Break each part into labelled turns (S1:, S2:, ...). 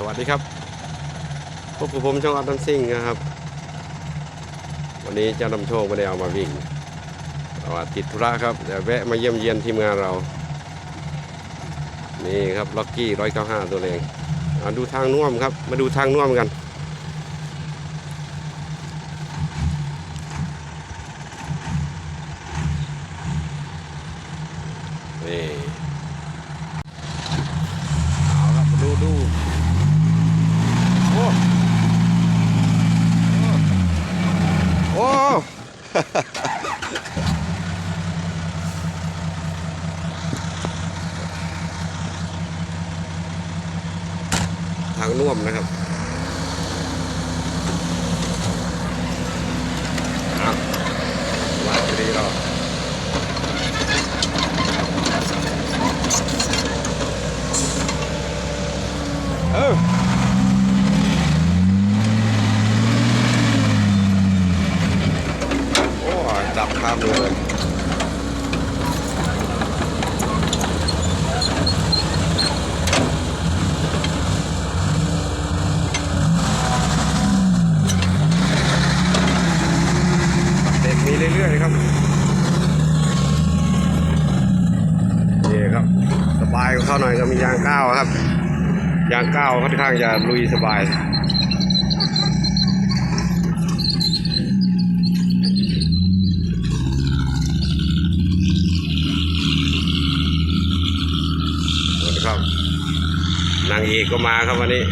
S1: สวัสดีครับพบกับผมช่องอัตตันซิ่งนะครับ วันนี้เจ้านำโชคไม่ได้เอามาวิ่งเพราะว่าติดธุระครับเดี๋ยวแวะมาเยี่ยมเยียนทีมงานเรา นี่ครับล็อกกี้ร้อยเก้าห้าตัวเองมาดูทางน่วมครับ มาดูทางน่วมกัน นี่เอาครับมาดูดูโอ้โอ้ ทางน่วมนะครับอะว่าจะดีเรา เออโอ้ยจับข้ามเลยเด็กมีเรื่อยๆครับนี่ครับ สบายกว่าเข้าหน่อยก็มียางก้าวครับ ยางก้าวค่อนข้างจะลุยสบายสวัสดีครับนางเอกก็มาครับวันนี้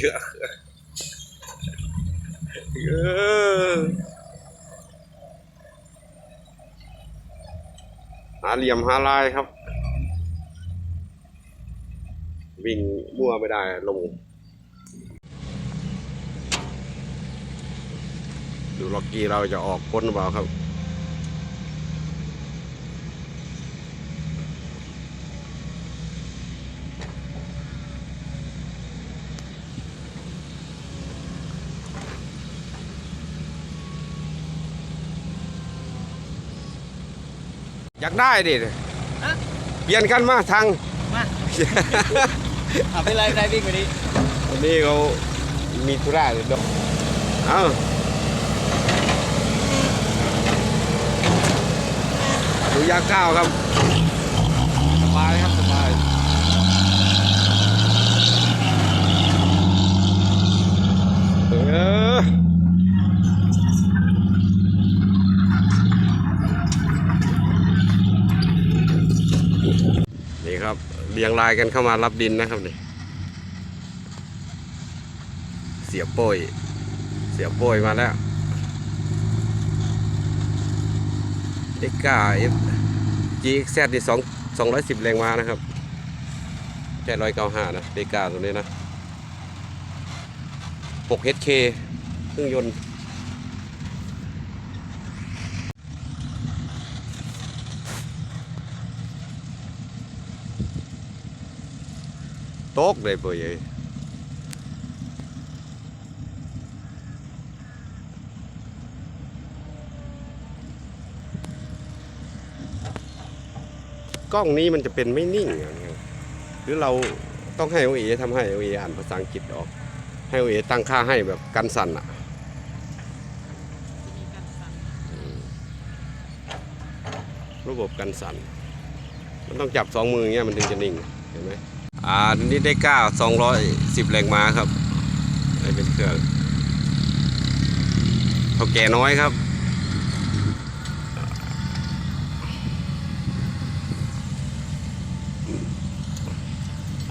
S1: เยอะ เออหาเหลี่ยมหาลายครับ วิ่งมั่วไม่ได้ลง ดูล็อกกี้เราจะออกพ้นหรือเปล่าครับ อยากได้ดิ
S2: ฮะ
S1: เปลี่ยนกันมาทาง
S2: มาอะเป็นไรได้วิ่งวันนี้
S1: วันนี้เขามีธุระหรือดอกเอ้าดูยาก้าวครับสบายครับสบาย เออ นี่ค รียงรายกันเข้ามารับดินนะครับนี่เสียโป้ยเสียโป้ยมาแล้วเด็กก้าเอฟจีเอ็กแซดที่สองสองร้อยสิบแรงมานะครับแค่ร้อยเก้าห้านะเด็กก้าตัวนี้นะหกเฮดเคเครื่องยนต์ ตกเลยเปยกล้องนี้มันจะเป็นไม่นิ่งอย่างเงี้ยหรือเราต้องให้โอเอทำให้โอเออ่านภาษาอังกฤษออก ให้โอเอตั้งค่าให้แบบกันสั่นอะระบบกันสั่น มันต้องจับสองมืออย่างเงี้ยมันถึงจะนิ่ง เห็นไหม อ่านี่ได้ก้าสองร้อยสิบแรงม้าครับนี่เป็นเครื่องเท่าแก่น้อยครับ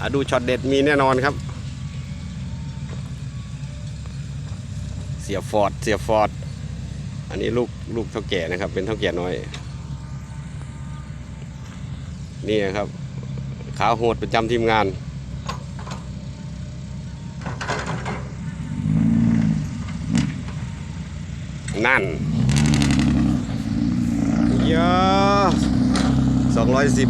S1: อะดูช็อตเด็ดมีแน่นอนครับ เสียฟอร์ด เสียฟอร์ด อันนี้ลูกลูกเท่าแก่นะครับ เป็นเท่าแก่น้อย นี่ครับ ขาโหดประจำทีมงาน นั่นเยอะสองร้อยสิบ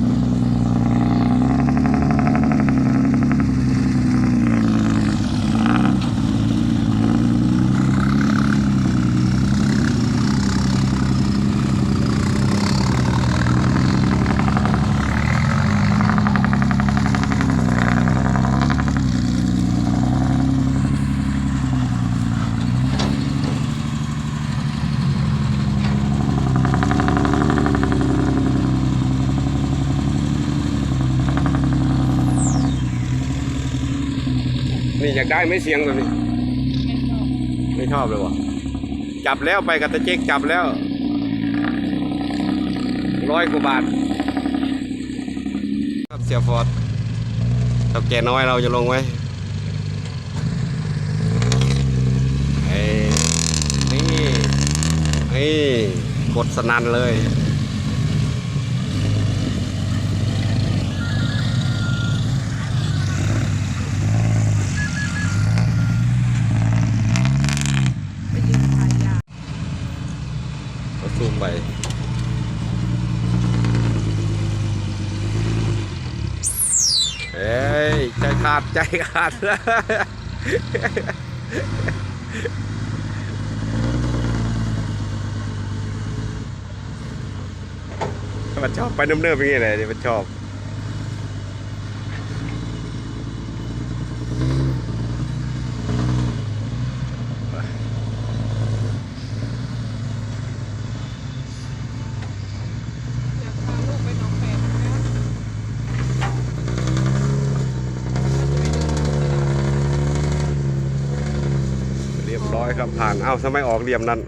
S1: นี่อยากได้ไม่เสียงแบบนี้ ไม่ชอบเลยวะจับแล้วไปกับตะเจ๊กจับแล้วร้อยกว่าบาทครับเสียฟอร์ดถ้าแกน้อยเราจะลงไว้เอ้นี่นี่กดสนั่นเลย ใจขาดแล้วมันชอบไปเนิ่มๆอย่างนี้เลยเลยมันชอบ
S3: อยากพาลูกไปหนองแปดนะ
S1: เรียบร้อยครับผ่านเอ้าทำไมออกเหลี่ยมนั้น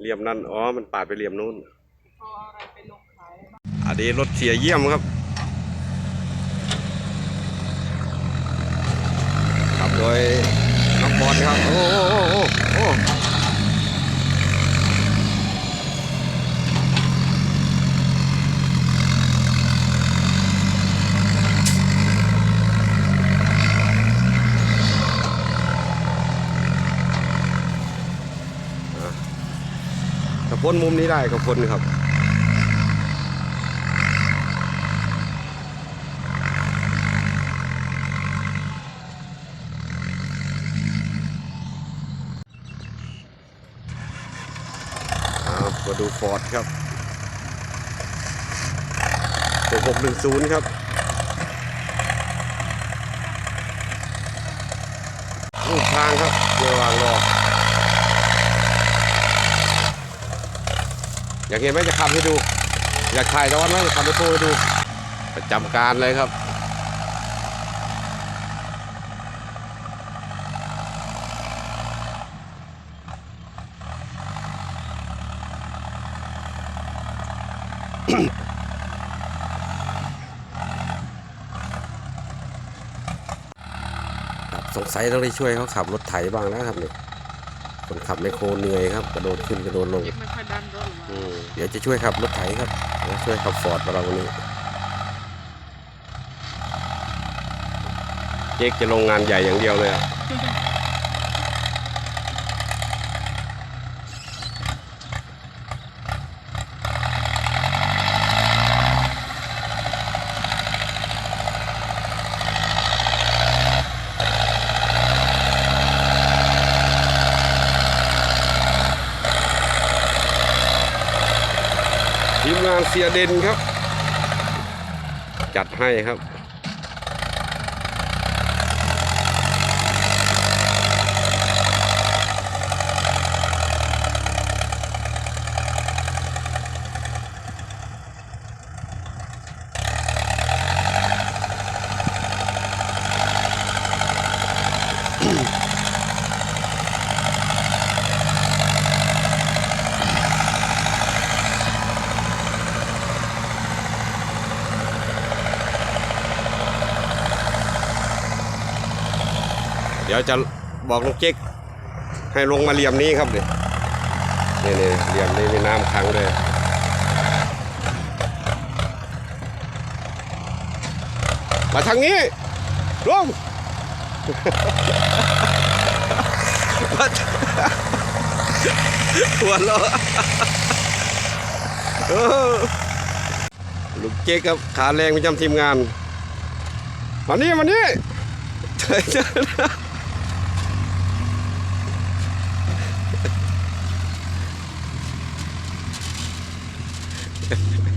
S1: เหลี่ยมนั้นอ๋อมันปาดไปเหลี่ยมนู้น
S3: อั
S1: นนี้รถเสียเยี่ยมครับขับโดยน้องบอลครับ โอ้โอ้โอ้โอ้โอ้อะกระ พ้นมุมนี้ได้กระพ้นครับมาดูฟอร์ดครับหกหนึ่งศูนย์ครับ ลูกทางครับเดี๋ยววางรอ อยากเห็นไหมจะขับให้ดู อยากถ่ายตอนไหมจะขับไปโชว์ให้ดู ประจำการเลยครับสงสัยต้องได้ช่วยเขาขับรถไถบ้างนะครับเนี่ย ขับไมคโครเหนื่อยครับกระโดดขึ้นกระโดดลง
S3: เก็บไม่ค่อยดันรถหรอก
S1: อืมเดี๋ยวจะช่วยขับรถไถครับแล้วช่วยขับฟอร์ดเราวันนี้เจ๊กจะลงงานใหญ่อย่างเดียวเลยอะ ทีมงานเสียเด่นครับ จัดให้ครับ เดี๋ยวจะบอกลูกเจ๊กให้ลงมาเหลี่ยมนี้ครับเนี่ยนี่นี่เหลี่ยมนี้มีน้ำขังเลยมาทางนี้ลงมาทางหัวเราะเอลูกเจ๊กครับขาแรงประจำทีมงานมานี่มานี่ เอ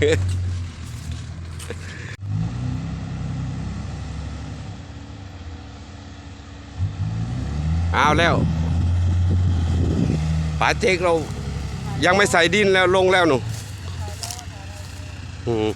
S1: าแล้วป๋าเจ๊กเรายังไม่ใส่ดินแล้วลงแล้วหนูอืม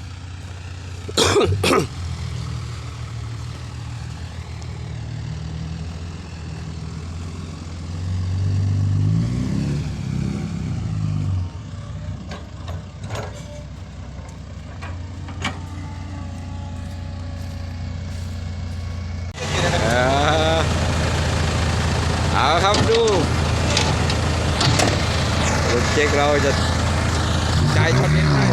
S1: ช็คเราจะจ่ายช็อตเองให้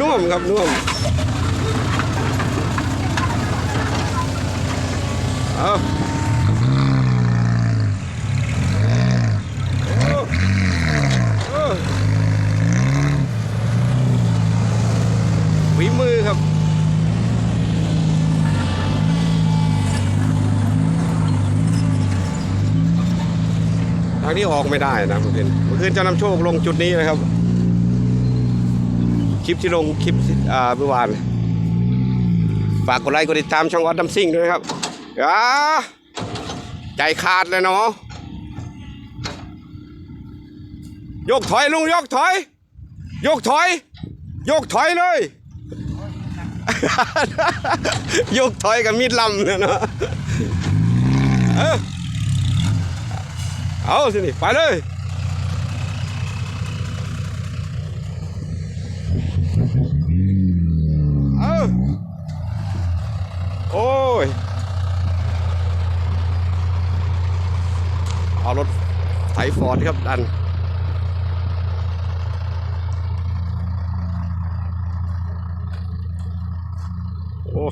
S1: น่วมครับน่วมเอา างนี้ออกไม่ได้นะเมื่อคืนเมื่อคืนเจ้านำโชคลงจุดนี้นะครับ คลิปที่ลงคลิปอ่าเมื่อวานฝากกดไลค์กดติดตามช่องออดดัมซิ่งด้วยนะครับอ่าใจขาดเลยเนาะยกถอยลุงยกถอย ยกถอย ยกถอยเลย ยกถอยกับมีดลำเนี่ยเนาะ เอาสินี่ไปเลยเอาโอ้ยเอารถไถฟอร์ดครับดันโอ้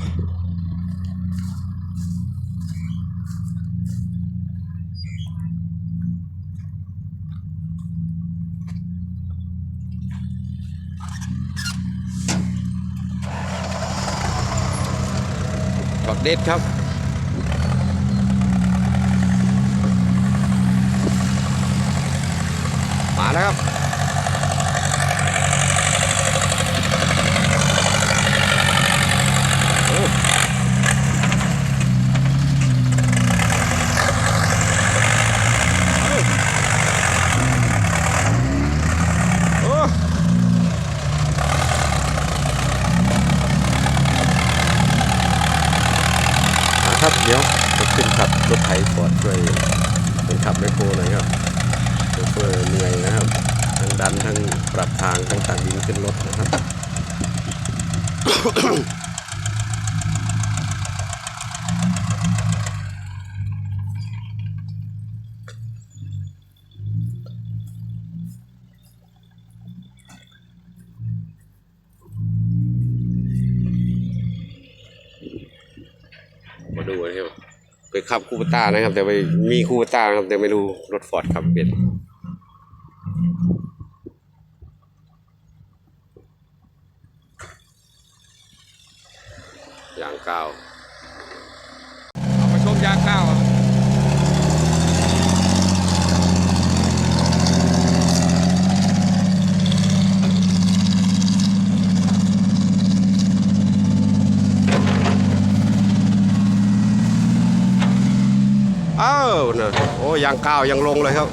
S1: เด็ดครับ มาแล้วครับ โอ้โอ้นะครับ เดี๋ยวผมขึ้นขับรถไถฟอร์ดช่วยเป็นขับแมคโครหน่อยครับโชเฟอร์เหนื่อยนะครับ ทั้งดันทั้งปรับทางทั้งตักดินขึ้นรถนะครับ มาดูนะครับเคย ขับคูปต้านะครับ แต่ไปมีคูปต้านะครับ แต่ไม่รู้รถฟอร์ดขับเป็นยางก้าวเอามาชมยางก้าวอะเอ้าว นะโอ้ยางก้าวยังลงเลยครับ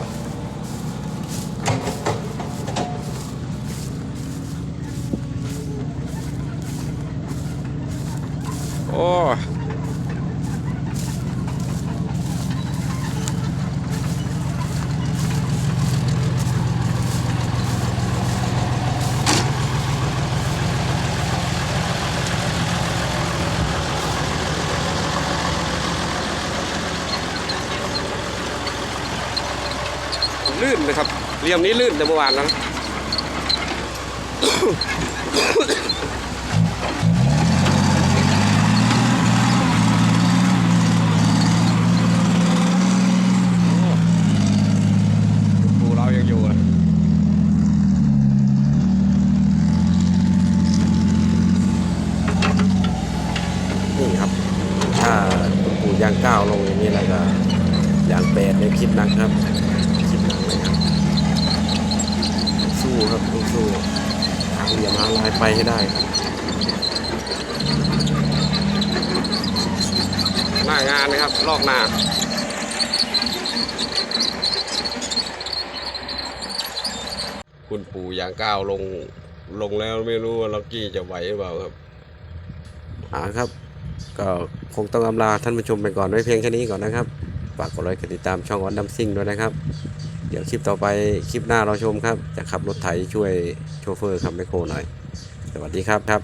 S1: โอ้ยลื่น เรียมนี้ลื่นแต่เมื่อวานแล้วนะ ปูเรายังอยู่นะนี่ครับ ถ้าคุณปู่ยางก้าวลงอย่างนี้แล้วก็ยางแปดเนี่ยคิดหนักครับ คิดหนักเลยครับ สู้ครับต้องสู้หาเหลี่ยมหาลายไปให้ได้ครับานนะครับ ลอกนาคุณปู่ยางก้าวลงลงแล้วไม่รู้ว่าล็อกกี้จะไหวหรือเปล่าครับอ่าครับ ก็คงต้องอำลาท่านผู้ชมไปก่อนไว้เพียงแค่นี้ก่อนนะครับฝากกดไลค์กดติดตามช่องวันดัมซิ่งด้วยนะครับ เดี๋ยวคลิปต่อไปคลิปหน้าเราชมครับ จะขับรถไถช่วยโชเฟอร์ขับไมคโครหน่อย สวัสดีครับครับ